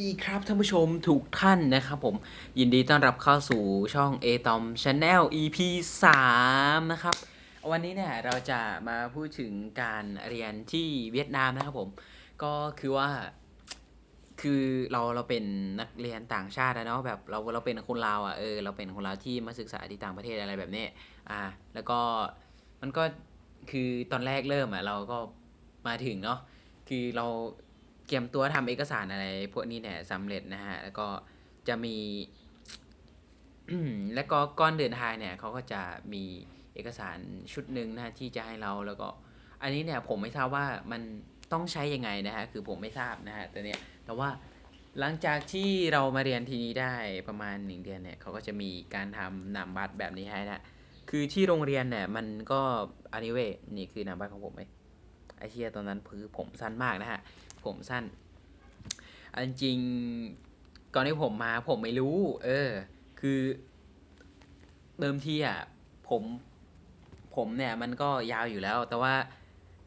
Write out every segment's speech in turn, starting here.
ดีครับท่านผู้ชมทุกท่านนะครับผมยินดีต้อนรับเข้าสู่ช่อง a t o m Channel EP 3 นะครับ วันนี้เนี่ยเราจะมาพูดถึงการเรียนที่เวียดนามนะครับผม ก็คือว่า คือเราเราเป็นนักเรียนต่างชาติอะเนาะแบบเราเราเป็นคนลาวอะเออเราเป็นคนลาวที่มาศึกษาที่ต่างประเทศอะไรแบบนี้อ่าแล้วก็มันก็คือตอนแรกเริ่มอะเราก็มาถึงเนาะคือเรา รียมตัวทำเอกสารอะไร พวกนี้เนี่ยสำเร็จนะฮะ แล้วก็จะมี แล้วก็ก้อนเดินทางเนี่ยเขาก็จะมีเอกสารชุดหนึ่งนะที่จะให้เราแล้วก็ อันนี้เนี่ยผมไม่ทราบว่ามันต้องใช้ยังไงนะฮะ คือผมไม่ทราบนะฮะแต่เนี่ยแต่ว่าหลังจากที่เรามาเรียนทีนี้ได้ประมาณหนึ่งเดือนเนี่ยเขาก็จะมีการทำนามบัตรแบบนี้ให้นะ คือที่โรงเรียนเนี่ยมันก็อันนี้เว้ยนี่คือนามบัตรของผมเว้ไอเชียตอนนั้นคือผมสั้นมากนะฮะ ผมสั้นอันจริงก่อนที่ผมมาผมไม่รู้ เออ คือเดิมทีอะผมผมเนี่ยมันก็ยาวอยู่แล้ว แต่ว่า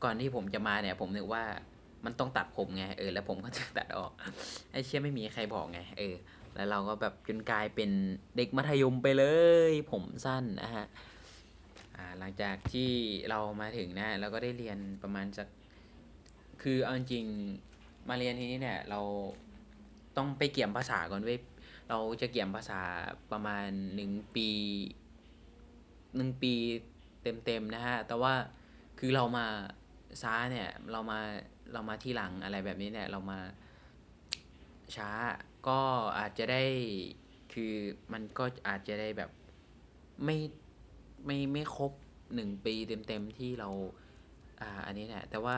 ก่อนที่ผมจะมาเนี่ย ผมนึกว่ามันต้องตัดผมไงเออแล้วผมก็จะตัดออกไอเชี่ยไม่มีใครบอกไงเออ แล้วเราก็แบบจนกลายเป็นเด็กมัธยมไปเลย ผมสั้นนะฮะหลังจากที่เรามาถึงนะเราก็ได้เรียนประมาณสัก คือเอาจริงมาเรียนที่นี่เนี่ย เราต้องไปเกี่ยมภาษาก่อนเว้ยเราจะเกี่ยมภาษาประมาณหนึ่งปีหนึ่งปีเต็มๆนะฮะ แต่ว่าคือเรามาช้าเนี่ยเรามาเรามาที่หลังอะไรแบบนี้เนี่ยเรามาช้าก็อาจจะได้คือมันก็อาจจะได้แบบไม่ไม่ไม่ครบหนึ่งปีเต็มๆที่เราอ่าอันนี้แหละแต่ว่า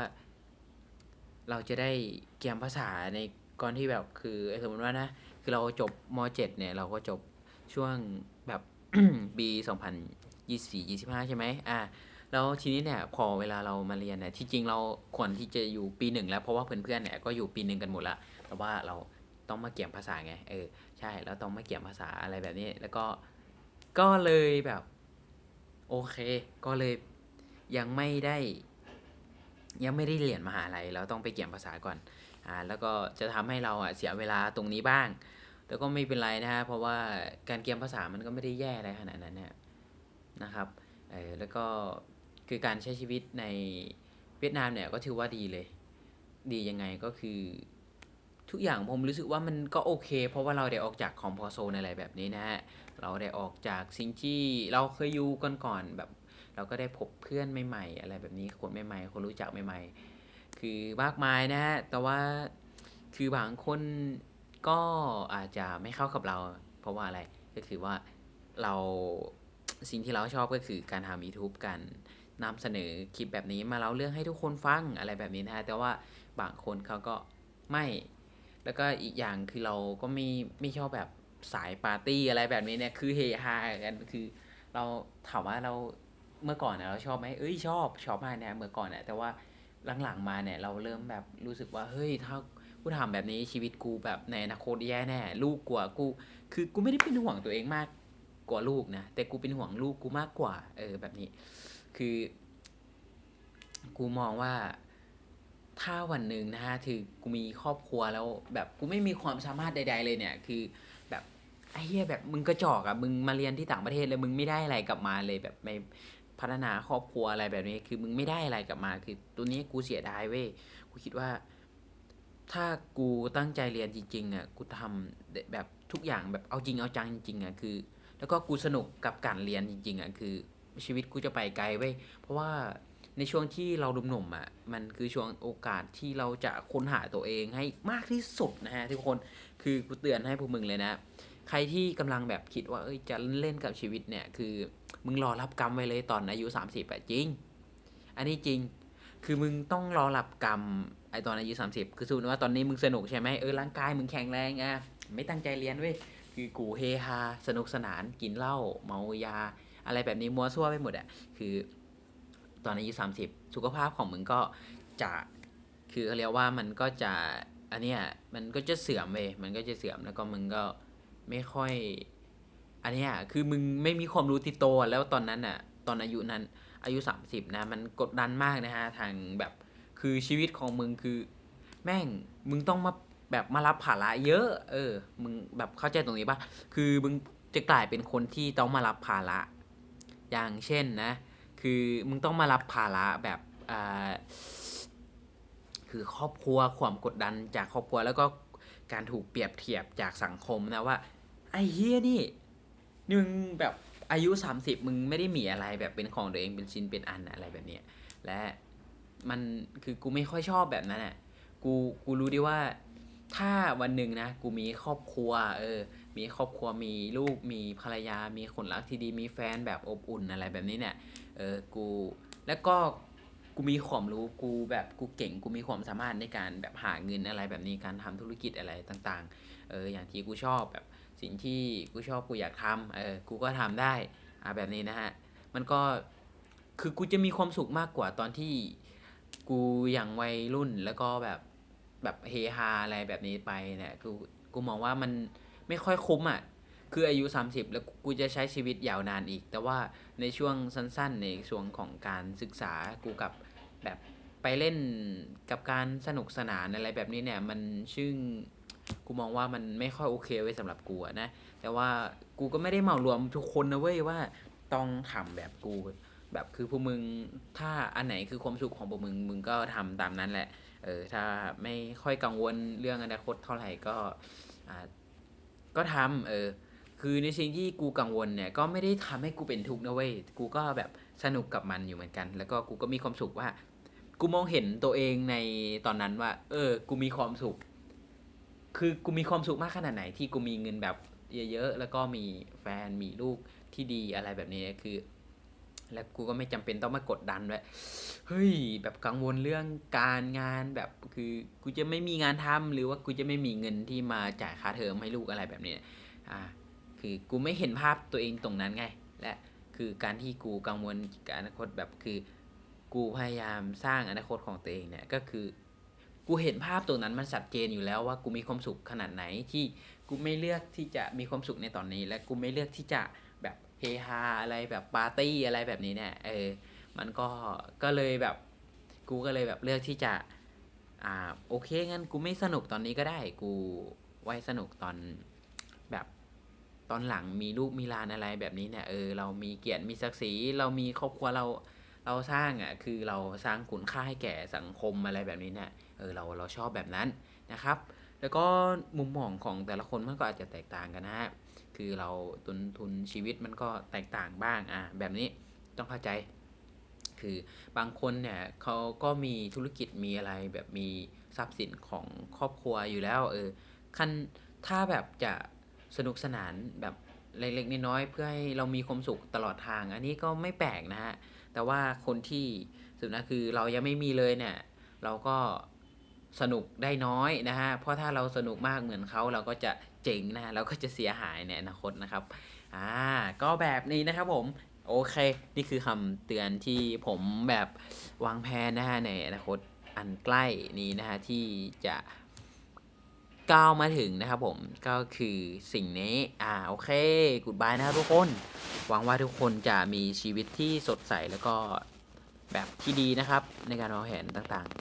เราจะได้เกียมภาษาในก่อนที่แบบคือสมมติว่านะคือเราจบม .7 เนี่ยเราก็จบช่วงแบบปี2024 25 ใช่ไหมอ่าแล้วทีนี้เนี่ยพอเวลาเรามาเรียนเนี่ยที่จริงเราควรที่จะอยู่ปีหนึ่งแล้วเพราะว่าเพื่อนๆเนี่ยก็อยู่ปีหนึ่งกันหมดละแต่ว่าเราต้องมาเกี่ยมภาษาไงเออใช่แล้วต้องมาเกี่ยมภาษาอะไรแบบนี้แล้วก็ก็เลยแบบ โอเค ก็เลยยังไม่ได้ ยังไม่ได้เรียนมหาลัยเราต้องไปเกี่ยมภาษาก่อนอ่าแล้วก็จะทำให้เราอะเสียเวลาตรงนี้บ้าง แต่ก็ไม่เป็นไรนะฮะเพราะว่าการเกี่ยมภาษามันก็ไม่ได้แย่อะไรขนาดนั้นเนี่ยนะครับเออแล้วก็คือการใช้ชีวิตในเวียดนามเนี่ยก็ถือว่าดีเลย ดียังไงก็คือทุกอย่างผมรู้สึกว่ามันก็โอเค เพราะว่าเราได้ออกจากคอมพอโซนอะไรแบบนี้นะฮะเราได้ออกจากสิ่งที่เราเคยอยู่ก่อนๆแบบ เราก็ได้พบเพื่อนใหม่ๆ อะไรแบบนี้คนใหม่ๆ คนรู้จักใหม่ ๆ คือมากมายนะฮะแต่ว่าคือบางคนก็อาจจะไม่เข้ากับเรา เพราะว่าอะไรก็คือว่าเราสิ่งที่เราชอบก็คือการทำ YouTube กันนำเสนอคลิปแบบนี้มาเล่าเรื่องให้ทุกคนฟังอะไรแบบนี้นะฮะแต่ว่าบางคนเขาก็ไม่ แล้วก็อีกอย่างคือเราก็ไม่ไม่ชอบแบบสายปาร์ตี้อะไรแบบนี้เนี่ยคือเฮฮากันคือเราถามว่าเรา เมื่อก่อนนะเราชอบไหมเอ้ยชอบชอบมากนะเมื่อก่อนนะแต่ว่าหลังๆมาเนี่ยเราเริ่มแบบรู้สึกว่าเฮ้ยถ้ากูทำแบบนี้ชีวิตกูแบบในอนาคตแย่แน่ ลูกกว่ากู คือกูไม่ได้เป็นห่วงตัวเองมากกว่าลูกนะแต่กูเป็นห่วงลูกกูมากกว่า เออแบบนี้ คือ กูมองว่าถ้าวันหนึ่งนะฮะคือกูมีครอบครัวแล้ว แบบกูไม่มีความสามารถใด ๆ เลยเนี่ย คือแบบไอ้เหี้ยแบบมึงกระจอกอะมึงมาเรียนที่ต่างประเทศแล้วมึงไม่ได้อะไรกลับมาเลยแบบไม่ พัฒนาครอบครัวอะไรแบบนี้ คือมึงไม่ได้อะไรกลับมา คือตัวนี้กูเสียดายเว้ยกูคิดว่า ถ้ากูตั้งใจเรียนจริงๆอะกูทำแบบทุกอย่างแบบเอาจริงเอาจังจริงๆอะคือ แล้วก็กูสนุกกับการเรียนจริง ๆอะคือ ชีวิตกูจะไปไกลเว้ยเพราะว่าในช่วงที่เราหนุ่มๆอะ มันคือช่วงโอกาสที่เราจะค้นหาตัวเองให้มากที่สุดนะฮะทุกคน คือกูเตือนให้พวกมึงเลยนะ ใครที่กำลังแบบคิดว่า เอ้ย จะเล่นกับชีวิตเนี่ย คือ มึงรอรับกรรมไว้เลยตอนอายุ30อะจริง อันนี้จริง คือมึงต้องรอรับกรรมไอตอนอายุ30คือสมมติว่าตอนนี้มึงสนุกใช่ไหมเออร่างกายมึงแข็งแรงอะไม่ตั้งใจเรียนเว้ยคือกูเฮฮาสนุกสนานกินเหล้าเมายา อะไรแบบนี้มัวซั่วไปหมดอะคือ ตอนอายุสามสิบสุขภาพของมึงก็จะคือเขาเรียกว่ามันก็จะอันเนี้ยมันก็จะเสื่อมเว้ยมันก็จะเสื่อมแล้วก็มึงก็ไม่ค่อย อันนี้คือมึงไม่มีความรู้ติดโตวแล้วตอนนั้นอะ ตอนอายุนั้น อายุสามสิบนะ มันกดดันมากนะฮะ ทางแบบคือชีวิตของมึงคือ แม่งมึงต้องมาแบบมารับภาระเยอะ เออ มึงแบบเข้าใจตรงนี้ปะคือมึงจะกลายเป็นคนที่ต้องมารับภาระ อย่างเช่นนะ คือมึงต้องมารับภาระแบบอ่าคือครอบครัวความกดดันจากครอบครัวแล้วก็การถูกเปรียบเทียบจากสังคมนะว่าไอ้เฮียนี่ นี่มึงแบบอายุ 30 มึงไม่ได้มีอะไรแบบเป็นของตัวเองเป็นชิ้นเป็นอันอะไรแบบเนี้ยและมันคือกูไม่ค่อยชอบแบบนั้นอะกูกูรู้ดีว่าถ้าวันหนึ่งนะกูมีครอบครัว เออ มีครอบครัวมีลูกมีภรรยา มีคนรักที่ดีมีแฟนแบบอบอุ่นอะไรแบบนี้เนี่ยเออกูแล้วก็กูมีความรู้กูแบบกูเก่งกูมีความสามารถในการแบบหาเงินอะไรแบบนี้การทำธุรกิจอะไรต่าง ๆ เอออย่างที่กูชอบแบบ สิ่งที่กูชอบกูอยากทำเออกูก็ทำได้อ่าแบบนี้นะฮะมันก็คือกูจะมีความสุขมากกว่าตอนที่กูอย่างวัยรุ่นแล้วก็แบบแบบเฮฮาอะไรแบบนี้ไปเนี่ยกูกูมองว่ามันไม่ค่อยคุ้มอะคืออายุ 30 แล้วกูจะใช้ชีวิตยาวนานอีก แต่ว่าในช่วงสั้นๆ ในช่วงของการศึกษากูกับแบบไปเล่นกับการสนุกสนานอะไรแบบนี้เนี่ย มันซึ่ง กูมองว่ามันไม่ค่อยโอเคไว้ยสำหรับกูนะ แต่ว่ากูก็ไม่ได้เหมารวมทุกคนนะเว้ยว่าต้องทำแบบกู แบบคือพวกมึงถ้าอันไหนคือความสุขของพวกมึงมึงก็ทำตามนั้นแหละ เออถ้าไม่ค่อยกังวลเรื่องอนาคตเท่าไหร่ก็อ่าก็ทำเออคือในสิ่งที่กูกังวลเนี่ยก็ไม่ได้ทำให้กูเป็นทุกข์นะเว้ย กูก็แบบสนุกกับมันอยู่เหมือนกัน แล้วก็กูก็มีความสุขว่า กูมองเห็นตัวเองในตอนนั้นว่า เออ กูมีความสุข คือกูมีความสุขมากขนาดไหนที่กูมีเงินแบบเยอะๆแล้วก็มีแฟนมีลูกที่ดีอะไรแบบนี้คือ แล้วกูก็ไม่จำเป็นต้องมากดดันด้วยเฮ้ยแบบกังวลเรื่องการงานแบบคือกูจะไม่มีงานทำหรือว่ากูจะไม่มีเงินที่มาจ่ายค่าเทอมให้ลูกอะไรแบบนี้อ่าคือกูไม่เห็นภาพตัวเองตรงนั้นไง และคือการที่กูกังวลกับอนาคตแบบคือ กูพยายามสร้างอนาคตของตัวเองเนี่ยก็คือ กูเห็นภาพตรงนั้นมันชัดเจนอยู่แล้วว่ากูมีความสุขขนาดไหนที่กูไม่เลือกที่จะมีความสุขในตอนนี้ และกูไม่เลือกที่จะแบบเฮฮาอะไรแบบปาร์ตี้อะไรแบบนี้เนี่ยเออมันก็ก็เลยแบบกูก็เลยแบบเลือกที่จะอ่าโอเคงั้นกูไม่สนุกตอนนี้ก็ได้ กูไว้สนุกตอนแบบตอนหลังมีลูกมีลานอะไรแบบนี้เนี่ยเออเรามีเกียรติมีศักดิ์ศรีเรามีครอบครัวเรา เราสร้างอะคือเราสร้างคุณค่าให้แก่สังคมอะไรแบบนี้เนี่ยเออเราเราชอบแบบนั้นนะครับ แล้วก็มุมมองของแต่ละคนมันก็อาจจะแตกต่างกันนะฮะคือเราต้นทุนชีวิตมันก็แตกต่างบ้างอะแบบนี้ต้องเข้าใจ คือบางคนเนี่ยเขาก็มีธุรกิจมีอะไรแบบมีทรัพย์สินของครอบครัวอยู่แล้วเออคันถ้าแบบจะสนุกสนานแบบเล็กๆน้อยๆเพื่อให้เรามีความสุขตลอดทาง อันนี้ก็ไม่แปลกนะฮะ แต่ว่าคนที่สุดนะคือเรายังไม่มีเลยเนี่ย เราก็สนุกได้น้อยนะฮะ เพราะถ้าเราสนุกมากเหมือนเขาเราก็จะเจ๋งนะฮะเราก็จะเสียหายในอนาคตนะครับ อ่า ก็แบบนี้นะครับผมโอเค นี่คือคำเตือนที่ผมแบบวางแผนนะฮะในอนาคตอันใกล้นี้นะฮะที่จะ ก้าวมาถึงนะครับผมก็คือสิ่งนี้อ่าโอเคกูดบายนะครับทุกคน หวังว่าทุกคนจะมีชีวิตที่สดใสแล้วก็แบบที่ดีนะครับ ในการวางแผนต่างๆ